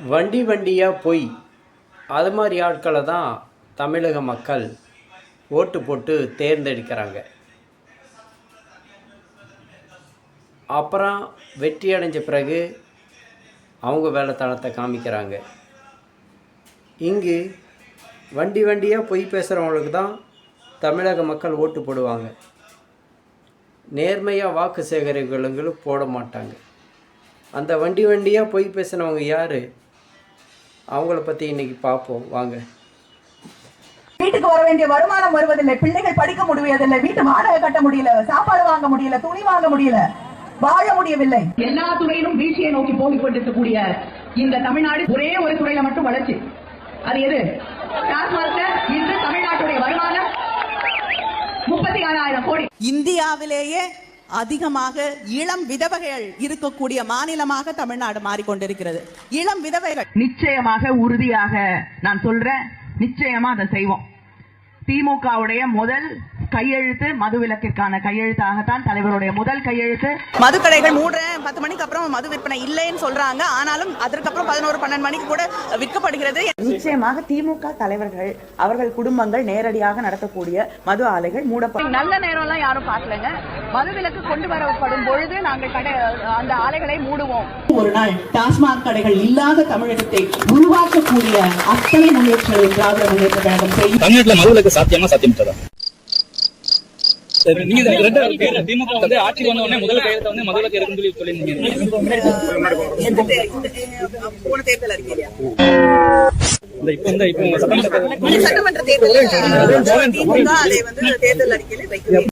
வண்டி வண்டியாக பொய் அது மாதிரி ஆட்களை தான் தமிழக மக்கள் ஓட்டு போட்டு தேர்ந்தெடுக்கிறாங்க. அப்புறம் வெற்றி அடைஞ்ச பிறகு அவங்க வேலைத்தனத்தை காமிக்கிறாங்க. இங்கு வண்டி வண்டியாக பொய் பேசுகிறவங்களுக்கு தான் தமிழக மக்கள் ஓட்டு போடுவாங்க. நேர்மையாக வாக்கு சேகரிப்புகளுங்களும் போட மாட்டாங்க. அந்த வண்டி வண்டியாக பொய் பேசினவங்க யார்? அவங்கள பற்றி இன்றைக்கி பார்ப்போம் வாங்க. வீட்டுக்கு வர வேண்டிய வருமானம் வருவதில்லை. பிள்ளைகள் படிக்க முடியவில்லை வீட்டு வாடகை கட்ட முடியல. சாப்பாடு வாங்க முடியல. துணி வாங்க முடியல. வாழ முடியவில்லை. எல்லா துறையிலும் வீழ்ச்சியை நோக்கி போகிக் கொண்டிருக்கக்கூடிய இந்த தமிழ்நாடு ஒரே ஒரு துறையில மட்டும் வளர்ச்சி. அது எது? இன்று தமிழ்நாட்டுடைய வருமானம் முப்பத்தி ஆறாயிரம் கோடி. இந்தியாவிலேயே அதிகமாக இளம் விதவைகள் இருக்கக்கூடிய மாநிலமாக தமிழ்நாடு மாறிக்கொண்டிருக்கிறது. இளம் விதவைகள். நிச்சயமாக உறுதியாக நான் சொல்றேன் நிச்சயமா அதை செய்வோம். திமுகவுடைய முதல் கையெழுத்து மதுவிலக்கிற்கான கையெழுத்தாகத்தான் தலைவருடைய முதல் கையெழுத்து. மதுக்கடைகள் மூடுறேன். பத்து மணிக்கு அப்புறம் மது விற்பனை இல்லைன்னு சொல்றாங்க. ஆனாலும் அதற்கப்புறம் பதினோரு பன்னெண்டு மணிக்கு கூட விற்கப்படுகிறது. நிச்சயமாக திமுக தலைவர்கள் அவர்கள் குடும்பங்கள் நேரடியாக நடத்தக்கூடிய மது ஆலைகள் மூடப்படும் நல்ல நேரம்லாம் யாரும் பார்க்கலங்க. மதுவிலக்கு கொண்டு வரப்படும் பொழுது நாங்கள் கடை அந்த ஆலைகளை மூடுவோம். ஒரு நாள் டாஸ்மாக் கடைகள் இல்லாத தமிழகத்தை உருவாக்கக்கூடிய அத்தனை முன்னேற்றங்களை திராவிட முன்னேற்ற கழகம் செய்யும் தமிழ்நாட்டுல மதுவிலக்கு சாத்தியமா சாத்தியமற்றதா சரி, நீங்க ரெண்டு ஆட்சிக்கு வந்த உடனே கையெழுத்த வந்து மதுவிலக்கு இருக்குன்னு சொல்லி சொல்லியிருந்தீங்க. சட்டமன்ற தேர்தல் அதை வந்து தேர்தல் அறிக்கையில வைக்கிறது